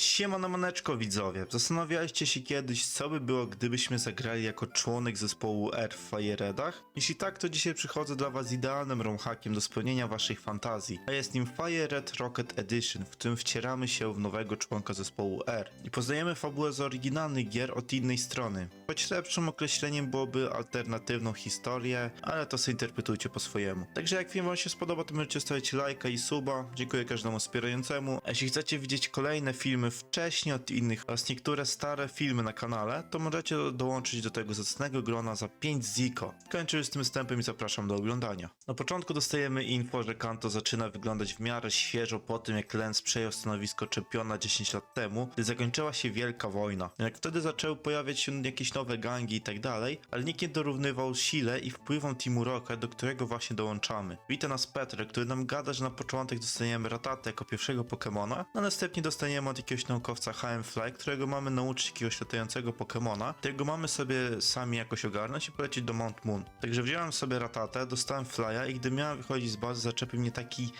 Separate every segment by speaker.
Speaker 1: Siemano maneczko widzowie, zastanawialiście się kiedyś co by było gdybyśmy zagrali jako członek zespołu R w Fireredach? Jeśli tak to dzisiaj przychodzę dla was z idealnym romhackiem do spełnienia waszych fantazji, a jest nim Fire Red Rocket Edition, w którym wcieramy się w nowego członka zespołu R i poznajemy fabułę z oryginalnych gier od innej strony. Choć lepszym określeniem byłoby alternatywną historię, ale to sobie interpretujcie po swojemu. Także jak film wam się spodoba to możecie stawić lajka i suba, dziękuję każdemu wspierającemu. A jeśli chcecie widzieć kolejne filmy wcześniej od innych oraz niektóre stare filmy na kanale, to możecie dołączyć do tego zacnego grona za 5 ziko. Kończę już z tym wstępem i zapraszam do oglądania. Na początku dostajemy info, że Kanto zaczyna wyglądać w miarę świeżo po tym, jak Lens przejął stanowisko czempiona 10 lat temu, gdy zakończyła się wielka wojna. Jak wtedy zaczęły pojawiać się jakieś nowe gangi i tak dalej, ale nikt nie dorównywał sile i wpływom Teamu Rocket, do którego właśnie dołączamy. Wita nas Petr, który nam gada, że na początek dostaniemy Ratatę jako pierwszego Pokemona, a następnie dostaniemy od jakiegoś naukowca HM Fly, którego mamy nauczyć jakiegoś latającego Pokemona, którego mamy sobie sami jakoś ogarnąć i polecieć do Mount Moon. Także wziąłem sobie Ratatę, dostałem Flya i gdy miałem wychodzić z bazy, zaczepił mnie taki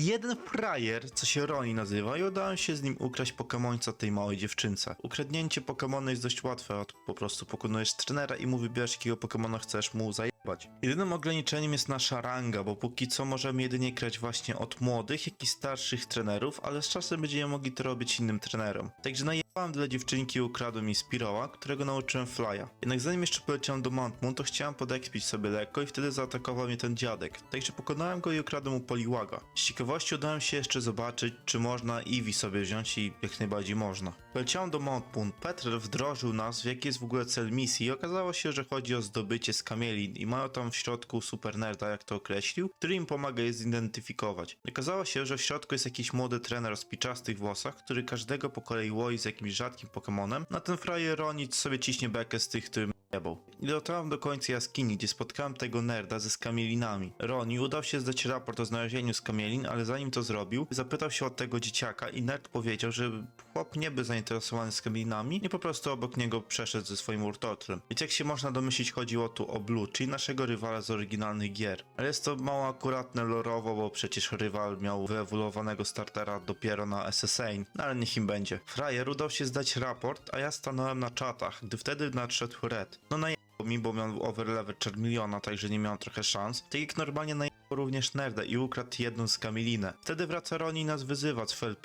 Speaker 1: jeden frajer, co się Roni nazywa i udałem się z nim ukraść Pokemońca tej małej dziewczynce. Ukradnięcie Pokemona jest dość łatwe, po prostu pokonujesz trenera i mu wybierasz jakiego Pokemona chcesz mu zajebać. Jedynym ograniczeniem jest nasza ranga, bo póki co możemy jedynie grać właśnie od młodych, jak i starszych trenerów, ale z czasem będziemy mogli to robić innym trenerom. Także najebałem dla dziewczynki ukradłem jej Spiroła, którego nauczyłem Flya. Jednak zanim jeszcze poleciałem do Mount Moon, to chciałem podekspić sobie lekko i wtedy zaatakował mnie ten dziadek. Także pokonałem go i ukradłem mu Poliłaga. Z ciekawości udałem się jeszcze zobaczyć, czy można Eevee sobie wziąć i jak najbardziej można. Poleciałem do Mount Moon. Petr wdrożył nas w jaki jest w ogóle cel misji i okazało się, że chodzi o zdobycie skamielin i mają tam w środku super nerda, jak to określił, który im pomaga je zidentyfikować. Okazało się, że w środku jest jakiś młody trener o spiczastych włosach, który każdego po kolei łoi z jakimś rzadkim Pokemonem, na ten frajer Ronic sobie ciśnie bekę z tych, którym I dotarłem do końca jaskini, gdzie spotkałem tego nerda ze skamielinami. Roni udał się zdać raport o znalezieniu skamielin, ale zanim to zrobił, zapytał się od tego dzieciaka i nerd powiedział, że chłop nie był zainteresowany skamielinami i po prostu obok niego przeszedł ze swoim urtotrem. Więc jak się można domyślić, chodziło tu o Blue, czyli naszego rywala z oryginalnych gier. Ale jest to mało akuratne lorowo, bo przecież rywal miał wyewoluowanego startera dopiero na SSA, no ale niech im będzie. Frajer udał się zdać raport, a ja stanąłem na czatach, gdy wtedy nadszedł Red. No na mi, bo miał overlevel miliona, także nie miał trochę szans. Tak jak normalnie najebał również Nerda i ukradł jedną z Kamilinę. Wtedy wraca Roni i nas wyzywa, cfel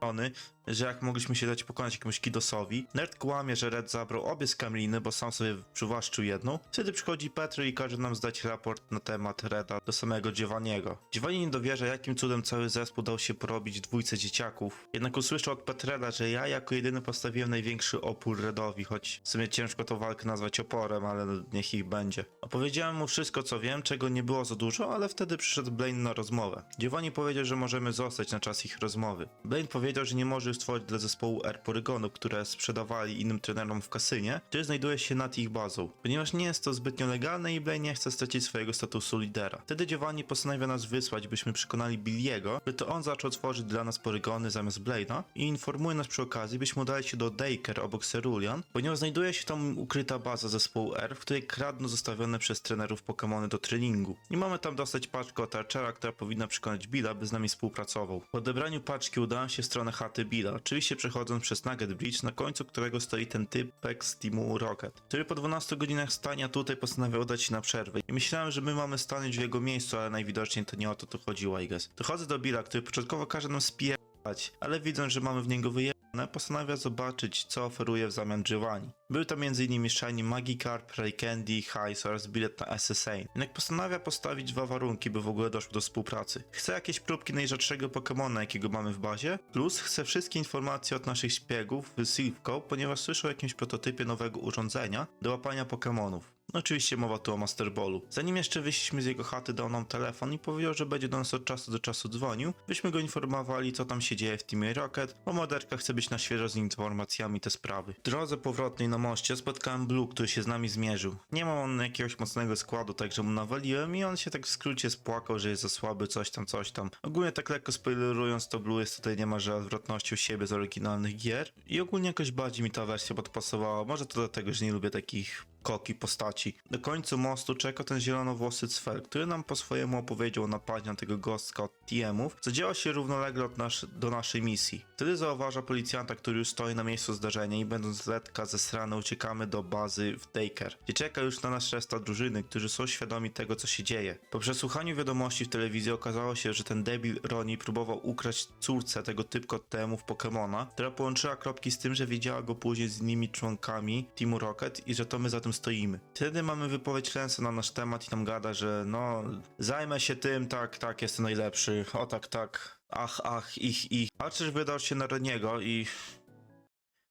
Speaker 1: pierdolony, że jak mogliśmy się dać pokonać jakiemuś Kidosowi. Nerd kłamie, że Red zabrał obie z Kamiliny, bo sam sobie przywłaszczył jedną. Wtedy przychodzi Petro i każe nam zdać raport na temat Reda do samego Giovanniego. Giovanni nie dowierza, jakim cudem cały zespół dał się porobić dwójce dzieciaków. Jednak usłyszał od Petrela, że ja jako jedyny postawiłem największy opór Redowi, choć w sumie ciężko to walkę nazwać oporem, ale niech ich będzie. Opowiedziałem mu wszystko, co wiem, czego nie było za dużo, ale wtedy przyszedł Blaine na rozmowę. Giovanni powiedział, że możemy zostać na czas ich rozmowy. Blaine powiedział, że nie może już dla zespołu R Porygonów, które sprzedawali innym trenerom w kasynie, który znajduje się nad ich bazą. Ponieważ nie jest to zbytnio legalne i Blaine nie chce stracić swojego statusu lidera. Wtedy Giovanni postanawia nas wysłać, byśmy przekonali Billiego, by to on zaczął tworzyć dla nas Porygony zamiast Blade'a i informuje nas przy okazji, byśmy udali się do Daker obok Cerulean, ponieważ znajduje się tam ukryta baza zespołu R, w której kradną zostawione przez trenerów Pokémony do treningu. I mamy tam dostać paczkę od Archera, która powinna przekonać Billa, by z nami współpracował. Po odebraniu paczki udałem się w stronę chaty Billa, oczywiście przechodząc przez Nugget Bridge, na końcu którego stoi ten typek z teamu Rocket, który po 12 godzinach stania tutaj postanawia udać się na przerwę. I myślałem, że my mamy stanąć w jego miejscu, ale najwidoczniej to nie o to tu chodziło, I guess. Dochodzę do Billa, który początkowo każe nam spierać, ale widząc, że mamy w niego wyjechać, postanawia zobaczyć, co oferuje w zamian Giovanni. Był tam m.in. Shiny Magikarp, Ray Candy, Hajs oraz bilet na SSA. Jednak postanawia postawić dwa warunki, by w ogóle doszło do współpracy. Chce jakieś próbki najrzadszego Pokemona, jakiego mamy w bazie, plus chce wszystkie informacje od naszych szpiegów w Silphco, ponieważ słyszał o jakimś prototypie nowego urządzenia do łapania Pokemonów. No oczywiście mowa tu o Master Ballu. Zanim jeszcze wyszliśmy z jego chaty, dał nam telefon i powiedział, że będzie do nas od czasu do czasu dzwonił, byśmy go informowali, co tam się dzieje w Teamie Rocket, bo moderka chce być na świeżo z informacjami te sprawy. W drodze powrotnej na moście spotkałem Blue, który się z nami zmierzył. Nie ma on jakiegoś mocnego składu, także mu nawaliłem i on się tak w skrócie spłakał, że jest za słaby, coś tam, coś tam. Ogólnie tak lekko spoilerując, to Blue jest tutaj niemalże odwrotnością siebie z oryginalnych gier i ogólnie jakoś bardziej mi ta wersja podpasowała. Może to dlatego, że nie lubię takich koki postaci. Na końcu mostu czeka ten zielonowłosy cwer, który nam po swojemu opowiedział o napadzie na tego gostka od TM-ów, co działa się równolegle od nasz, do naszej misji. Wtedy zauważa policjanta, który już stoi na miejscu zdarzenia i będąc z letka zesrane uciekamy do bazy w Taker, gdzie czeka już na nas reszta drużyny, którzy są świadomi tego, co się dzieje. Po przesłuchaniu wiadomości w telewizji okazało się, że ten debil Ronnie próbował ukraść córce tego typka od TM-ów Pokemona, która połączyła kropki z tym, że widziała go później z innymi członkami Teamu Rocket i że to my za tym stoimy. Wtedy mamy wypowiedź Lensa na nasz temat i tam gada, że no, zajmę się tym, tak, tak, jestem najlepszy, o tak, tak, ach, ach, ich, ich. Archer wydał się na Reniego i...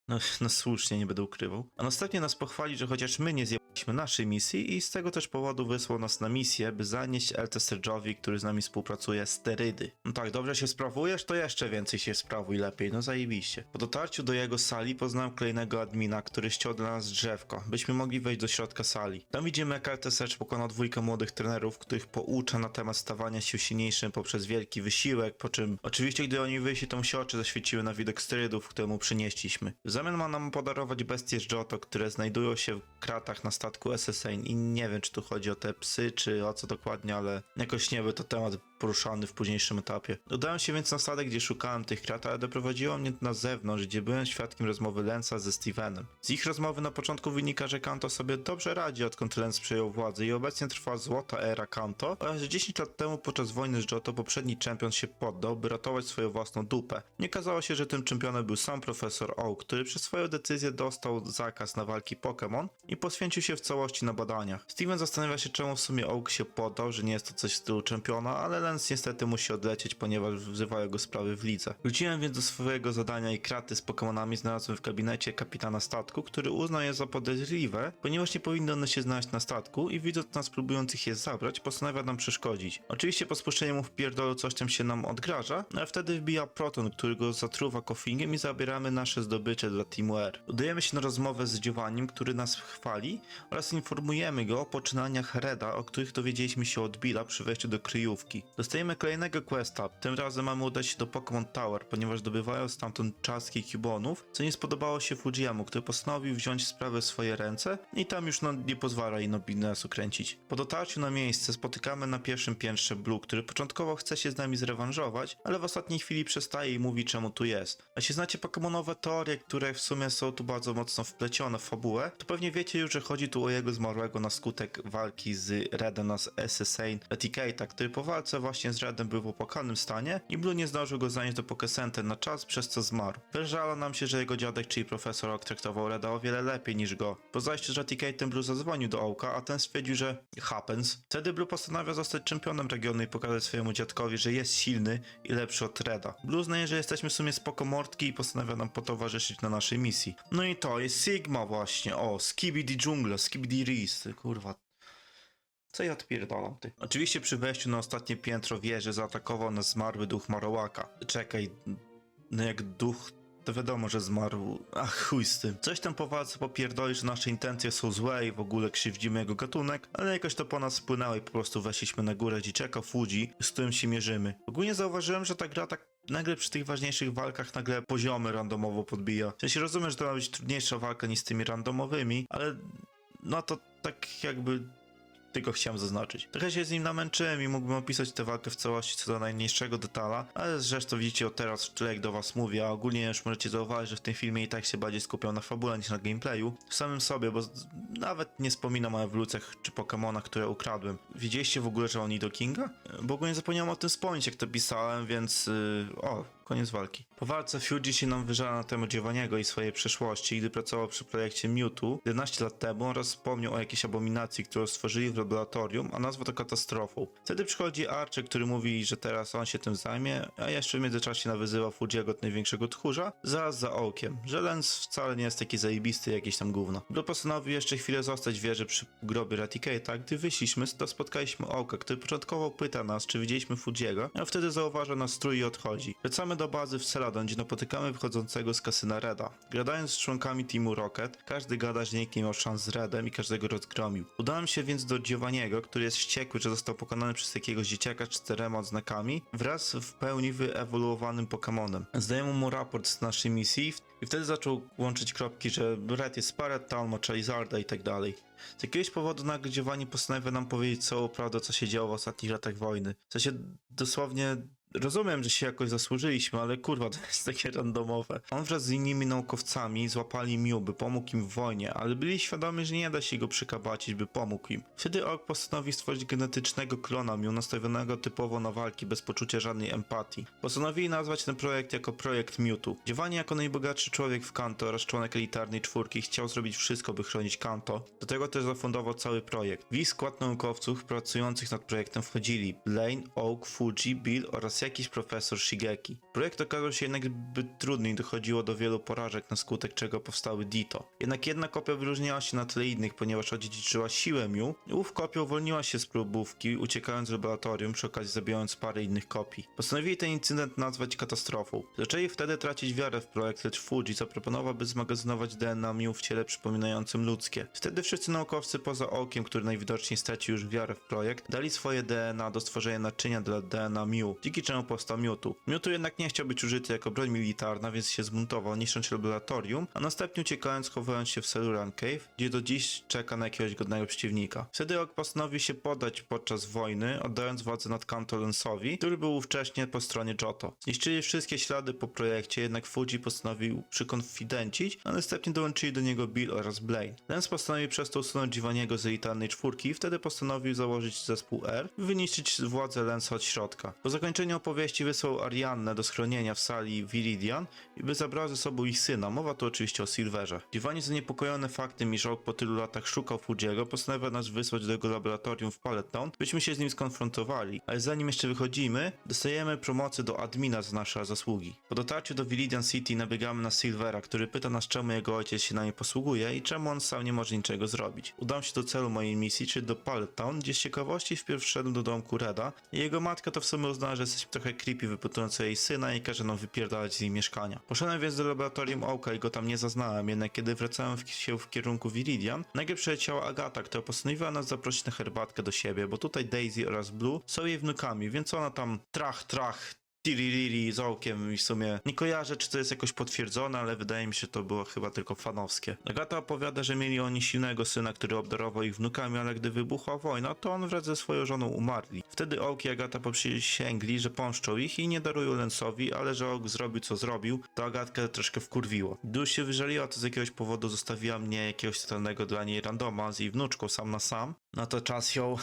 Speaker 1: No, no słusznie, nie będę ukrywał. A następnie nas pochwali, że chociaż my nie zjęliśmy naszej misji i z tego też powodu wysłał nas na misję, by zanieść LT Serge'owi, który z nami współpracuje, sterydy. No tak, dobrze się sprawujesz, to jeszcze więcej się sprawuj lepiej, no zajebiście. Po dotarciu do jego sali poznałem kolejnego admina, który ściął dla nas drzewko, byśmy mogli wejść do środka sali. Tam widzimy, jak LT Serge pokonał dwójkę młodych trenerów, których poucza na temat stawania się silniejszym poprzez wielki wysiłek, po czym oczywiście gdy oni wyjść, to mu się oczy zaświeciły na widok sterydów, które mu przynieśliśmy. Zamian ma nam podarować bestie z Johto, które znajdują się w kratach na statku SSN i. Nie wiem, czy tu chodzi o te psy, czy o co dokładnie, ale jakoś nie był to temat poruszany w późniejszym etapie. Udałem się więc na statek, gdzie szukałem tych krat, ale doprowadziło mnie na zewnątrz, gdzie byłem świadkiem rozmowy Lensa ze Stevenem. Z ich rozmowy na początku wynika, że Kanto sobie dobrze radzi, odkąd Lens przejął władzę i obecnie trwa złota era Kanto oraz że 10 lat temu podczas wojny z Johto poprzedni czempion się poddał, by ratować swoją własną dupę. Nie kazało się, że tym czempionem był sam profesor Oak, który przez swoją decyzję dostał zakaz na walki Pokémon i poświęcił się w całości na badaniach. Steven zastanawia się, czemu w sumie Oak się poddał, że nie jest to coś w stylu czempiona, ale Lens niestety musi odlecieć, ponieważ wzywają go sprawy w lidze. Wróciłem więc do swojego zadania i kraty z Pokémonami znalazłem w gabinecie kapitana statku, który uznał je za podejrzliwe, ponieważ nie powinny one się znaleźć na statku i widząc nas próbujących je zabrać, postanawia nam przeszkodzić. Oczywiście po spuszczeniu mu w pierdolu coś tam się nam odgraża, ale wtedy wbija Proton, który go zatruwa koffingiem i zabieramy nasze zdobycze dla Teamu R. Udajemy się na rozmowę z Giovannim, który nas chwali oraz informujemy go o poczynaniach Reda, o których dowiedzieliśmy się od Billa przy wejściu do kryjówki. Dostajemy kolejnego questa, tym razem mamy udać się do Pokémon Tower, ponieważ dobywają stamtąd czaski Cubonów, co nie spodobało się Fujiemu, który postanowił wziąć sprawę w swoje ręce i tam już no, nie pozwala Inobinesu kręcić. Po dotarciu na miejsce spotykamy na pierwszym piętrze Blue, który początkowo chce się z nami zrewanżować, ale w ostatniej chwili przestaje i mówi czemu tu jest. A jeśli znacie Pokémonowe teorie, które w sumie są tu bardzo mocno wplecione w fabułę, to pewnie wiecie już, że chodzi tu o jego zmarłego na skutek walki z Redem na Assassin Etiqueta, który po walce właśnie z Redem był w opłakanym stanie i Blue nie zdążył go zanieść do Pokecenter na czas, przez co zmarł. Wyżało nam się, że jego dziadek, czyli profesor Oak traktował Reda o wiele lepiej niż go. Po zajściu z Etiquetem Blue zadzwonił do Oaka, a ten stwierdził, że happens. Wtedy Blue postanawia zostać czempionem regionu i pokazać swojemu dziadkowi, że jest silny i lepszy od Reda. Blue uznaje, że jesteśmy w sumie spoko mordki i postanawia nam potowarzyszyć na naszej misji. No i to jest Sigma właśnie, o, Skibidi Dżungla, Skibidi Reese, kurwa, co ja odpierdalam, ty? Oczywiście przy wejściu na ostatnie piętro wieży zaatakował nas zmarły duch Marowaka. Czekaj, no jak duch, to wiadomo, że zmarł. Ach, chuj z tym. Coś tam po walce popierdoli, że nasze intencje są złe i w ogóle krzywdzimy jego gatunek, ale jakoś to po nas spłynęło i po prostu weszliśmy na górę, gdzie czeka Fuji, z którym się mierzymy. Ogólnie zauważyłem, że ta gra tak nagle przy tych ważniejszych walkach nagle poziomy randomowo podbija. W sensie rozumiem, że to ma być trudniejsza walka niż z tymi randomowymi, ale no to tak jakby tylko chciałem zaznaczyć. Trochę się z nim namęczyłem i mógłbym opisać tę walkę w całości co do najmniejszego detala, ale zresztą widzicie od teraz, tyle jak do was mówię, a ogólnie już możecie zauważyć, że w tym filmie i tak się bardziej skupiam na fabule niż na gameplayu. W samym sobie, bo nawet nie wspominam o ewolucjach czy Pokemonach, które ukradłem. Widzieliście w ogóle, że on do Kinga? Bo ogólnie zapomniałem o tym wspomnieć, jak to pisałem, więc... Yy, o, koniec walki. Po walce Fuji się nam wyżala na temat Giovanniego i swojej przeszłości, gdy pracował przy projekcie Mewtwo 11 lat temu oraz wspomniał o jakiejś abominacji, którą stworzyli w laboratorium, a nazwał to katastrofą. Wtedy przychodzi Archer, który mówi, że teraz on się tym zajmie, a jeszcze w międzyczasie nawyzywa Fujiego od największego tchórza, zaraz za okiem, że Lens wcale nie jest taki zajebisty jakieś tam gówno. Blue postanowił jeszcze chwilę zostać w wieży przy grobie Raticate'a, gdy wyszliśmy, to spotkaliśmy Oka, który początkowo pyta nas, czy widzieliśmy Fujiego, a wtedy zauważa nas strój i odchodzi. Wracamy do bazy w Celadon, gdzie napotykamy wychodzącego z kasyna Reda. Gadając z członkami teamu Rocket, każdy gada, że nikt nie miał szans z Redem i każdego rozgromił. Udałem się więc do Giovanniego, który jest wściekły, że został pokonany przez jakiegoś dzieciaka z czterema odznakami, wraz w pełni wyewoluowanym Pokemonem. Zdajemy mu raport z naszej misji i wtedy zaczął łączyć kropki, że Red jest Sparret, Talon ma Charizarda i tak dalej. Z jakiegoś powodu nagle Giovanni postanawia nam powiedzieć całą prawdę, co się działo w ostatnich latach wojny. W sensie dosłownie rozumiem, że się jakoś zasłużyliśmy, ale kurwa, to jest takie randomowe. On wraz z innymi naukowcami złapali Mew, by pomógł im w wojnie, ale byli świadomi, że nie da się go przykabacić, by pomógł im. Wtedy Ork postanowił stworzyć genetycznego klona Mew, nastawionego typowo na walki, bez poczucia żadnej empatii. Postanowili nazwać ten projekt jako projekt Mewtwo. Giovanni jako najbogatszy człowiek w Kanto oraz członek elitarnej czwórki chciał zrobić wszystko, by chronić Kanto. Do tego też zafundował cały projekt. W ich skład naukowców pracujących nad projektem wchodzili Blaine, Oak, Fuji, Bill oraz jakiś profesor Shigeki. Projekt okazał się jednak zbyt trudny i dochodziło do wielu porażek, na skutek czego powstały Ditto. Jednak jedna kopia wyróżniała się na tle innych, ponieważ odziedziczyła siłę Mew. Ów kopia uwolniła się z próbówki, uciekając z laboratorium, przy okazji zabijając parę innych kopii. Postanowili ten incydent nazwać katastrofą. Zaczęli wtedy tracić wiarę w projekt, lecz Fuji zaproponował, by zmagazynować DNA Mew w ciele przypominającym ludzkie. Wtedy wszyscy naukowcy poza Okiem, który najwidoczniej stracił już wiarę w projekt, dali swoje DNA do stworzenia naczynia dla DNA Mew, dzięki czemu powstał Mewtwo. Mewtwo jednak nie chciał być użyty jako broń militarna, więc się zbuntował, niszcząc laboratorium, a następnie uciekając, chowając się w Celuran Cave, gdzie do dziś czeka na jakiegoś godnego przeciwnika. Wtedy Ok postanowił się poddać podczas wojny, oddając władzę nad Kanto Lensowi, który był ówcześnie po stronie Johto. Zniszczyli wszystkie ślady po projekcie, jednak Fuji postanowił przykonfidencić, a następnie dołączyli do niego Bill oraz Blaine. Lens postanowił przez to usunąć Giovanniego z elitarnej czwórki i wtedy postanowił założyć zespół R i wyniszczyć władzę Lensa od środka. Po zakończeniu opowieści wysłał Ariannę do schronienia w sali Viridian by zabrała ze sobą ich syna. Mowa tu oczywiście o Silverze. Giovanni zaniepokojony faktem, iż Oak po tylu latach szukał Fujiego, postanawia nas wysłać do jego laboratorium w Pallet Town, byśmy się z nim skonfrontowali. Ale zanim jeszcze wychodzimy, dostajemy promocję do admina za nasze zasługi. Po dotarciu do Viridian City nabiegamy na Silvera, który pyta nas czemu jego ojciec się nami posługuje i czemu on sam nie może niczego zrobić. Udam się do celu mojej misji, czyli do Pallet Town, gdzie z ciekawości wpierw wszedłem do domku Reda i jego matka to w sumie uznała, że jesteśmy trochę creepy wypytując jej syna i każe nam wypierdalać z jej mieszkania. Poszedłem więc do laboratorium Oaka i go tam nie zaznałem, jednak kiedy wracałem w, się w kierunku Viridian, nagle przyleciała Agata, która postanowiła nas zaprosić na herbatkę do siebie, bo tutaj Daisy oraz Blue są jej wnukami, więc ona tam trach, trach, Tiririri z okiem i w sumie nie kojarzę, czy to jest jakoś potwierdzone, ale wydaje mi się, to było chyba tylko fanowskie. Agata opowiada, że mieli oni silnego syna, który obdarował ich wnukami, ale gdy wybuchła wojna, to on wraz ze swoją żoną umarli. Wtedy Oak i Agata poprzysięgli, że pomszczą ich i nie darują Lensowi, ale że Oak zrobił co zrobił, to Agatkę troszkę wkurwiło. Gdy już się wyżaliła, to z jakiegoś powodu zostawiła mnie jakiegoś totalnego dla niej randoma z jej wnuczką sam na sam. No to czas ją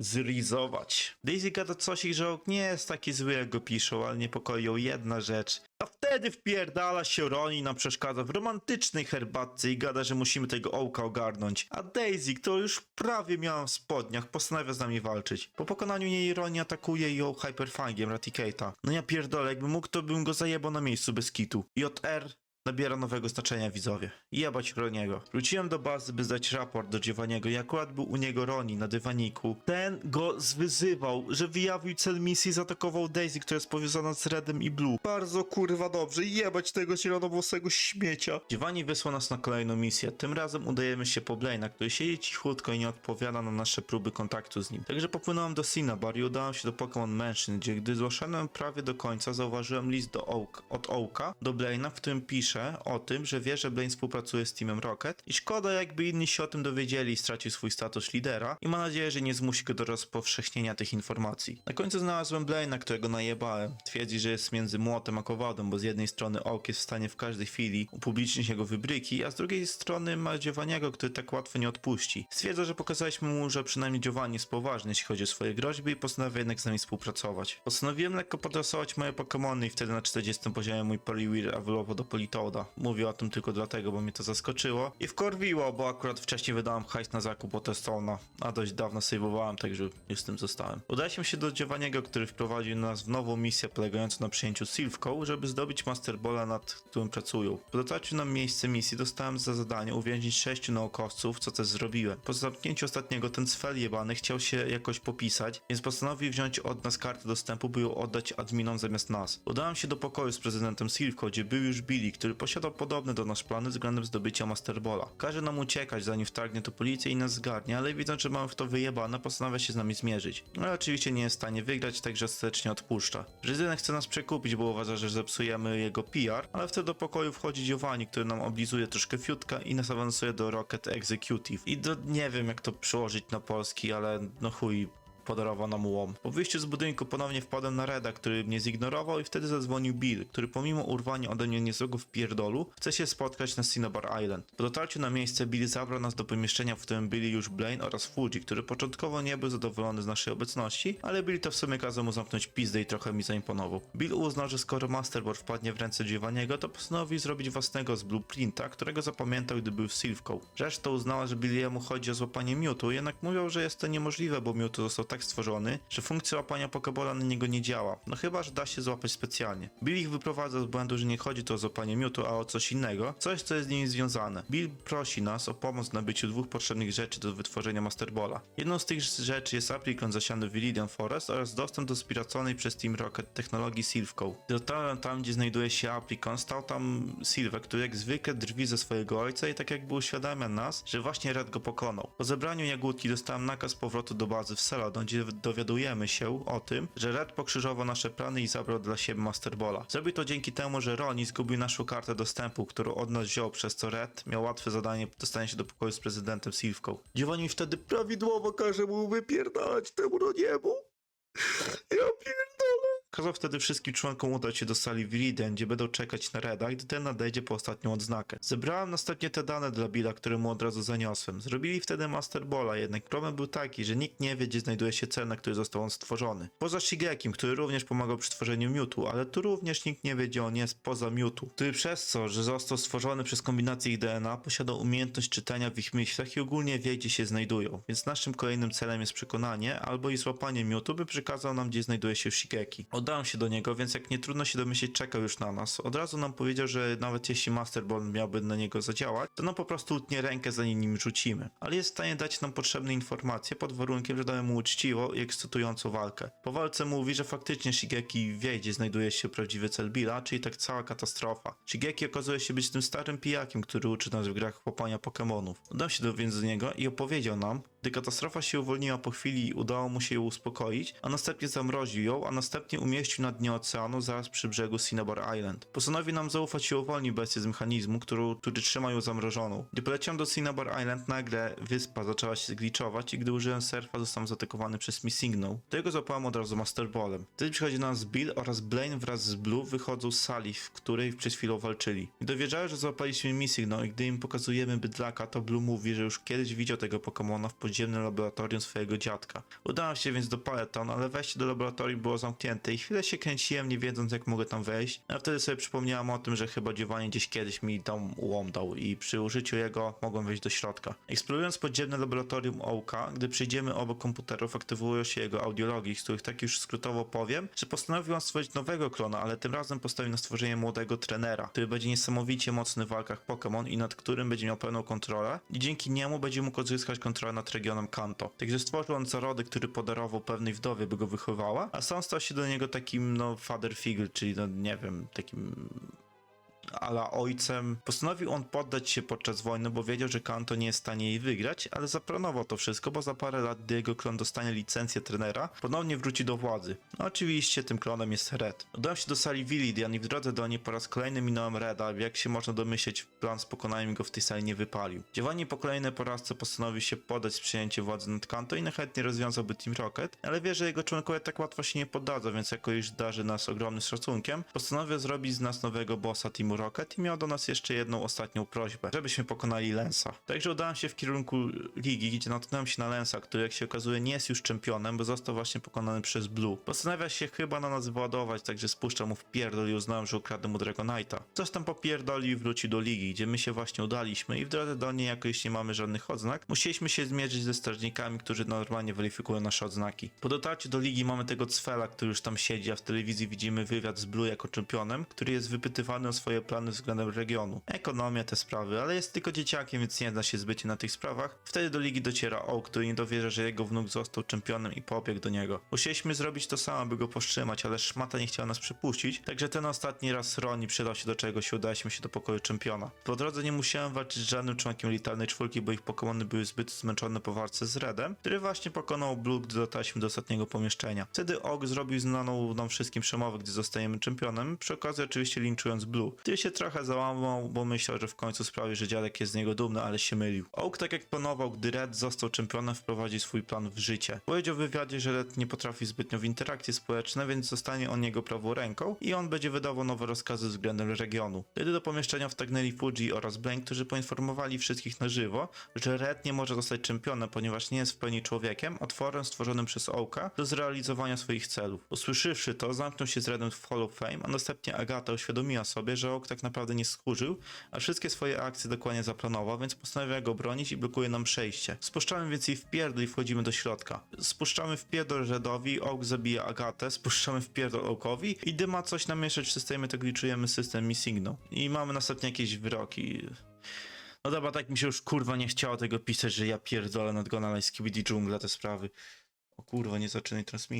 Speaker 1: zrizować. Daisy gada coś, ich, że nie jest taki zły, jak go piszą, ale niepokoi ją jedna rzecz. A wtedy wpierdala się Ron i nam przeszkadza w romantycznej herbatce i gada, że musimy tego Ołka ogarnąć. A Daisy, która już prawie miała w spodniach, postanawia z nami walczyć. Po pokonaniu jej Ron atakuje ją hyperfangiem Raticate'a. No ja pierdolę, jakbym mógł, to bym go zajebał na miejscu bez kitu. JR nabiera nowego znaczenia widzowie. Jebać Roniego. Wróciłem do bazy, by zdać raport do Giovanniego i akurat był u niego Roni na dywaniku. Ten go zwyzywał, że wyjawił cel misji i zaatakował Daisy, która jest powiązana z Redem i Blue. Bardzo kurwa dobrze, jebać tego zielonowłosego śmiecia. Giovanni wysłał nas na kolejną misję. Tym razem udajemy się po Blaina, który siedzi cichutko i nie odpowiada na nasze próby kontaktu z nim. Także popłynąłem do Cinnabar i udałem się do Pokémon Mansion, gdzie gdy doszedłem prawie do końca, zauważyłem list do Oak, od Oaka do Blaina, w którym pisze o tym, że wie, że Blaine współpracuje z Teamem Rocket i szkoda jakby inni się o tym dowiedzieli i stracił swój status lidera i ma nadzieję, że nie zmusi go do rozpowszechnienia tych informacji. Na końcu znalazłem Blaina, którego najebałem. Twierdzi, że jest między młotem a kowadłem, bo z jednej strony Oak jest w stanie w każdej chwili upublicznić jego wybryki, a z drugiej strony ma Giovanniego, który tak łatwo nie odpuści. Stwierdza, że pokazaliśmy mu, że przynajmniej Giovanni jest poważny, jeśli chodzi o swoje groźby i postanawia jednak z nami współpracować. Postanowiłem lekko podrasować moje Pokémony i wtedy na 40 poziomie mój Poliwhirl ewoluował do Politoada. Mówię o tym tylko dlatego, bo mnie to zaskoczyło i wkorwiło, bo akurat wcześniej wydałem hajs na zakup Otestona, a dość dawno sejwowałem, także już z tym zostałem. Udaliśmy się do Giovanniego, który wprowadził nas w nową misję polegającą na przyjęciu Silvką, żeby zdobyć Master Balla, nad którym pracują. Po dotarciu na miejsce misji dostałem za zadanie uwięzić sześciu naukowców, co też zrobiłem. Po zamknięciu ostatniego ten cfel jebany chciał się jakoś popisać, więc postanowił wziąć od nas kartę dostępu, by ją oddać adminom zamiast nas. Udałem się do pokoju z prezydentem Silvką, gdzie był już Billy, który który posiadał podobne do nas plany względem zdobycia Masterbola. Każe nam uciekać, zanim wtargnie to policja i nas zgarnie, ale widząc, że mamy w to wyjebane, postanawia się z nami zmierzyć. No ale oczywiście nie jest w stanie wygrać, także ostatecznie odpuszcza. Prezydent chce nas przekupić, bo uważa, że zepsujemy jego PR, ale wtedy do pokoju wchodzi Giovanni, który nam oblizuje troszkę fiutka i nas awansuje do Rocket Executive. I do, nie wiem jak to przełożyć na polski, ale no chuj, podarował nam łom. Po wyjściu z budynku ponownie wpadłem na Reda, który mnie zignorował i wtedy zadzwonił Bill, który pomimo urwania ode mnie niezłego wpierdolu, chce się spotkać na Cinnabar Island. Po dotarciu na miejsce Bill zabrał nas do pomieszczenia, w którym byli już Blaine oraz Fuji, który początkowo nie był zadowolony z naszej obecności, ale Bill to w sumie kazał mu zamknąć pizdę i trochę mi zaimponował. Bill uznał, że skoro Masterboard wpadnie w ręce Giovanniego, to postanowił zrobić własnego z Blueprinta, którego zapamiętał, gdy był w Silvką. Reszta uznała, że Billiemu chodzi o złapanie Mewtwo, jednak mówią, że jest to niemożliwe, bo Mewtwo został tak stworzony, że funkcja łapania Pokebola na niego nie działa. No chyba, że da się złapać specjalnie. Bill ich wyprowadza z błędu, że nie chodzi tu o złapanie Mewtwo, a o coś innego, coś co jest z nimi związane. Bill prosi nas o pomoc w nabyciu dwóch potrzebnych rzeczy do wytworzenia Masterbola. Jedną z tych rzeczy jest aplikon zasiany w Viridian Forest oraz dostęp do spiraconej przez Team Rocket technologii Silvką. Dotarłem tam, gdzie znajduje się aplikon, stał tam Silver, który jak zwykle drwi ze swojego ojca i tak jakby uświadamia nas, że właśnie Red go pokonał. Po zebraniu jagódki dostałem nakaz powrotu do bazy w Celadon, dowiadujemy się o tym, że Red pokrzyżował nasze plany i zabrał dla siebie Masterbola. Zrobił to dzięki temu, że Ronnie zgubił naszą kartę dostępu, którą od nas wziął, przez co Red miał łatwe zadanie dostania się do pokoju z prezydentem Silvką. Giovanni wtedy prawidłowo każe mu wypierdalać temu Roniemu. Ja pierdolę. Kazał wtedy wszystkim członkom udać się do sali Viriden, gdzie będą czekać na Reda, gdy ten nadejdzie po ostatnią odznakę. Zebrałem następnie te dane dla Billa, które mu od razu zaniosłem. Zrobili wtedy Masterbola, jednak problem był taki, że nikt nie wie, gdzie znajduje się cel, na który został on stworzony. Poza Shigekim, który również pomagał przy tworzeniu Mewtwo, ale tu również nikt nie wie, gdzie on jest poza Mewtwo, który przez co, że został stworzony przez kombinację ich DNA, posiadał umiejętność czytania w ich myślach i ogólnie wie, gdzie się znajdują. Więc naszym kolejnym celem jest przekonanie albo i złapanie Mewtwo, by przekazał nam, gdzie znajduje się Shigeki. Oddałem się do niego, więc jak nie trudno się domyślić, czekał już na nas. Od razu nam powiedział, że nawet jeśli Masterball miałby na niego zadziałać, to nam po prostu utnie rękę, zanim nim rzucimy. Ale jest w stanie dać nam potrzebne informacje pod warunkiem, że damy mu uczciwą i ekscytującą walkę. Po walce mówi, że faktycznie Shigeki wie, gdzie znajduje się prawdziwy cel Billa, czyli tak cała katastrofa. Shigeki okazuje się być tym starym pijakiem, który uczy nas w grach chłopania Pokémonów. Udał się do więc do niego i opowiedział nam, gdy katastrofa się uwolniła po chwili udało mu się ją uspokoić, a następnie zamroził ją, a następnie umieścił na dnie oceanu zaraz przy brzegu Cinnabar Island. Postanowił nam zaufać i uwolnił bestię z mechanizmu, którą, który trzyma ją zamrożoną. Gdy poleciałem do Cinnabar Island, nagle wyspa zaczęła się zgliczować i gdy użyłem surfa, zostałem zaatakowany przez Mi Signal. Do jego złapałem od razu Masterballem. Wtedy przychodzi do nas Bill oraz Blaine wraz z Blue wychodzą z sali, w której przed chwilą walczyli. I dowiedziałem, że złapaliśmy Mi i gdy im pokazujemy bydlaka, to Blue mówi, że już kiedyś widział tego Pokemona w podziemnym laboratorium swojego dziadka. Udałem się więc do Paleton, ale wejście do laboratorium było zamknięte i chwilę się kręciłem, nie wiedząc jak mogę tam wejść. A wtedy sobie przypomniałem o tym, że chyba Giovanni gdzieś kiedyś mi tam łom dał i przy użyciu jego mogłem wejść do środka. Eksplorując podziemne laboratorium Ołka, gdy przejdziemy obok komputerów, aktywują się jego audiologii, z których tak już skrótowo powiem, że postanowił stworzyć nowego klona, ale tym razem postawił na stworzenie młodego trenera, który będzie niesamowicie mocny w walkach Pokémon i nad którym będzie miał pełną kontrolę i dzięki niemu będzie mógł odzyskać kontrolę nad Kanto. Także stworzył on zarodek, który podarował pewnej wdowie, by go wychowała, a sam stał się do niego takim, no, father figure, czyli, no, nie wiem, takim ala ojcem. Postanowił on poddać się podczas wojny, bo wiedział, że Kanto nie jest w stanie jej wygrać, ale zaplanował to wszystko, bo za parę lat, gdy jego klon dostanie licencję trenera, ponownie wróci do władzy. No oczywiście tym klonem jest Red. Udałem się do sali Viridian i w drodze do niej po raz kolejny minąłem Reda, jak się można domyśleć, plan z pokonaniem go w tej sali nie wypalił. Giovanni po kolejnej porażce postanowił się poddać z przyjęcie władzy nad Kanto i najchętniej rozwiązałby Team Rocket, ale wie, że jego członkowie tak łatwo się nie poddadzą, więc jako już darzy nas ogromnym szacunkiem, postanowił zrobić z nas nowego bossa Teamu Rocket i miał do nas jeszcze jedną ostatnią prośbę, żebyśmy pokonali Lensa. Także udałem się w kierunku ligi, gdzie natknąłem się na Lensa, który jak się okazuje nie jest już czempionem, bo został właśnie pokonany przez Blue. Postanawia się chyba na nas wyładować, także spuszczam mu w pierdol i uznałem, że ukradnę mu Dragonite'a. Coś tam popierdolił i wrócił do ligi, gdzie my się właśnie udaliśmy i w drodze do niej, jako jeśli nie mamy żadnych odznak, musieliśmy się zmierzyć ze strażnikami, którzy normalnie weryfikują nasze odznaki. Po dotarciu do ligi mamy tego Cfela, który już tam siedzi, a w telewizji widzimy wywiad z Blue jako czempionem, który jest wypytywany o swoje plany względem regionu. Ekonomia, te sprawy, ale jest tylko dzieciakiem, więc nie zna się zbycie na tych sprawach. Wtedy do ligi dociera Oak, który nie dowierza, że jego wnuk został czempionem i pobiegł do niego. Musieliśmy zrobić to samo, by go powstrzymać, ale szmata nie chciała nas przepuścić, także ten ostatni raz Roni przydał się do czegoś i udaliśmy się do pokoju czempiona. Po drodze nie musiałem walczyć z żadnym członkiem elitarnej czwórki, bo ich Pokemony były zbyt zmęczone po walce z Redem, który właśnie pokonał Blue, gdy dotarliśmy do ostatniego pomieszczenia. Wtedy Og zrobił znaną nam wszystkim przemowę, gdy zostajemy czempionem, przy okazji oczywiście linczując Blue. Ty się trochę załamał, bo myślał, że w końcu sprawi, że dziadek jest z niego dumny, ale się mylił. Oak, tak jak planował, gdy Red został czempionem, wprowadzi swój plan w życie. Powiedział w wywiadzie, że Red nie potrafi zbytnio w interakcje społeczne, więc zostanie on jego prawą ręką i on będzie wydawał nowe rozkazy względem regionu. Wtedy do pomieszczenia wtargnęli Fuji oraz Blank, którzy poinformowali wszystkich na żywo, że Red nie może zostać czempionem, ponieważ nie jest w pełni człowiekiem, otworem stworzonym przez Oaka do zrealizowania swoich celów. Usłyszawszy to, zamknął się z Redem w Hall of Fame, a następnie Agata uświadomiła sobie, że Oak tak naprawdę nie skórzył, a wszystkie swoje akcje dokładnie zaplanował, więc postanawia go bronić i blokuje nam przejście. Spuszczamy więc jej w pierdol i wchodzimy do środka. Spuszczamy w pierdol Redowi, Oak zabija Agatę, spuszczamy w pierdol Oakowi i gdy ma coś namieszać w systemie, to glitchujemy system Mi Signal. I mamy następnie jakieś wyroki. No dobra, tak mi się już kurwa nie chciało tego pisać, że ja pierdolę nadgona na Skibidi dżungla te sprawy. O kurwa, nie zaczynaj transmisji.